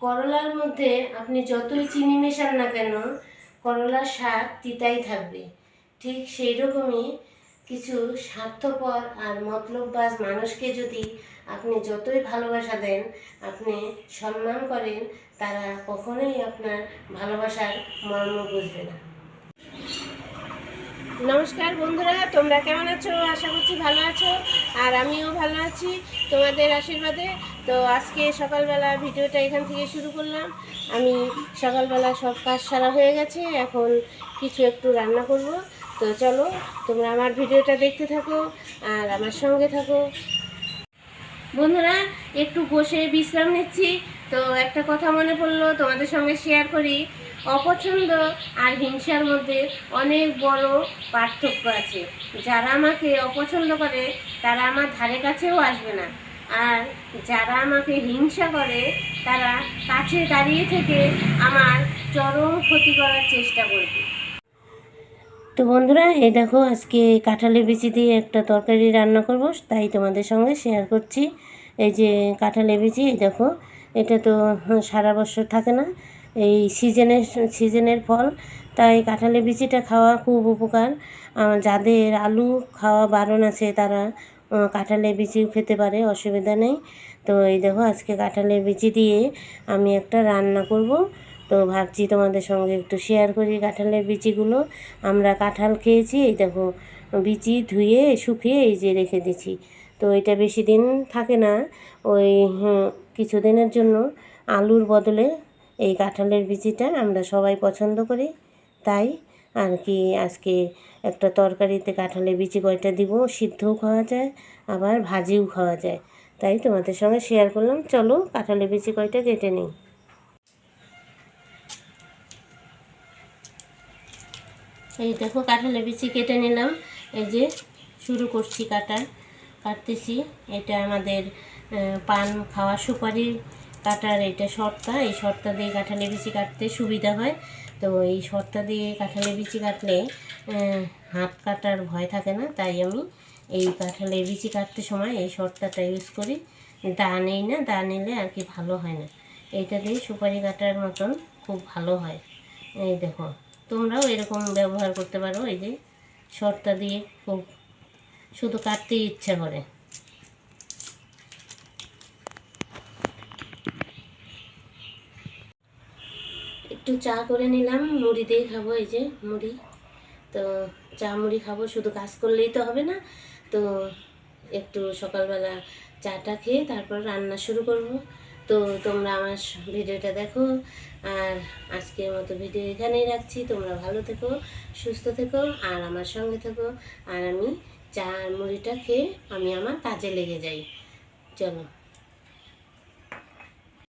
করলার মধ্যে আপনি যতই চিনি মেশান না কেন, করলার স্বাদ তিতাই থাকবে। ঠিক সেই রকমই কিছু স্বার্থপর আর মতলববাজ মানুষকে যদি আপনি যতই ভালোবাসা দেন, আপনি সম্মান করেন, তারা কখনোই আপনার ভালোবাসার মর্ম বুঝবে না। নমস্কার বন্ধুরা, তোমরা কেমন আছো? আশা করছি ভালো আছো। আর আমিও ভালো আছি তোমাদের আশীর্বাদে। তো আজকে সকালবেলা ভিডিওটা এখান থেকে শুরু করলাম। আমি সকালবেলা সব কাজ সারা হয়ে গেছে, এখন কিছু একটু রান্না করব। তো চলো, তোমরা আমার ভিডিওটা দেখতে থাকো আর আমার সঙ্গে থাকো। বন্ধুরা, একটু বসে বিশ্রাম নিচ্ছি। তো একটা কথা মনে পড়ল, তোমাদের সঙ্গে শেয়ার করি। অপছন্দ আর হিংসার মধ্যে অনেক বড় পার্থক্য আছে। যারা আমাকে অপছন্দ করে, তারা আমার ধারে কাছেও আসবে না। আর যারা আমাকে হিংসা করে, তারা কাছে দাঁড়িয়ে থেকে আমার চরম ক্ষতি করার চেষ্টা করবে। তো বন্ধুরা, এই দেখো, আজকে কাঁঠালের বিচি দিয়ে একটা তরকারি রান্না করব। তাই তোমাদের সঙ্গে শেয়ার করছি। এই যে কাঁঠালের বিচি, এই দেখো, এটা তো সারা বছর থাকে না। এই সিজনের সিজনের ফল। তাই কাঁঠালের বিচিটা খাওয়া খুব উপকার। যাদের আলু খাওয়া বারণ আছে, তারা কাঁঠালের বিচিও খেতে পারে, অসুবিধা নেই। তো এই দেখো, আজকে কাঁঠালের বিচি দিয়ে আমি একটা রান্না করব। তো ভাবছি তোমাদের সঙ্গে একটু শেয়ার করি কাঁঠালের বিচিগুলো। আমরা কাঁঠাল খেয়েছি, এই দেখো, বিচি ধুয়ে, শুকিয়ে এই যে রেখে দিছি তো এটা বেশি দিন থাকে না, ওই কিছুদিনের জন্য আলুর বদলে এই কাঁঠালের বিচিটা আমরা সবাই পছন্দ করি। তাই আর কি আজকে একটা তরকারিতে কাঁঠালের বিচি কয়টা দিব সিদ্ধও খাওয়া যায়, আবার ভাজিও খাওয়া যায়। তাই তোমাদের সঙ্গে শেয়ার করলাম। চলো কাঁঠালের বিচি কয়টা কেটে নিই। এই দেখো কাঁঠালের বিচি কেটে নিলাম। এই যে শুরু করছি কাটা, কাটতেছি। এটা আমাদের পান খাওয়া সুপারি কাটার এটা শর্তা, এই শর্তা দিয়ে কাঁঠালের বিচি কাটতে সুবিধা হয়। তো এই শর্তা দিয়ে কাঁঠালের বিচি কাটলে হাত কাটার ভয় থাকে না, তাই আমি এই কাঁঠালের বিচি কাটতে সময় এই শর্তাটা ইউজ করি। দা নেই না, দা নিলে আর কি ভালো হয় না। এইটা দিয়ে সুপারি কাটার মতন খুব ভালো হয়। এই দেখো, তোমরাও এরকম ব্যবহার করতে পারো, এই যে শর্তা দিয়ে খুব শুধু কাটতেই ইচ্ছা করে। একটু চা করে নিলাম, মুড়ি দিয়ে খাব এই যে, মুড়ি। তো চা, মুড়ি খাব, শুধু কাজ করলেই তো হবে না। তো একটু সকালবেলা চাটা খেয়ে তারপর রান্না শুরু করব। তো তোমরা আমার ভিডিওটা দেখো। আর আজকের মতো ভিডিও এখানেই রাখছি। তোমরা ভালো থেকো, সুস্থ থেকো, আর আমার সঙ্গে থেকো। আর আমি চা আর মুড়িটা খেয়ে আমি আমার কাজে লেগে যাই। চলো।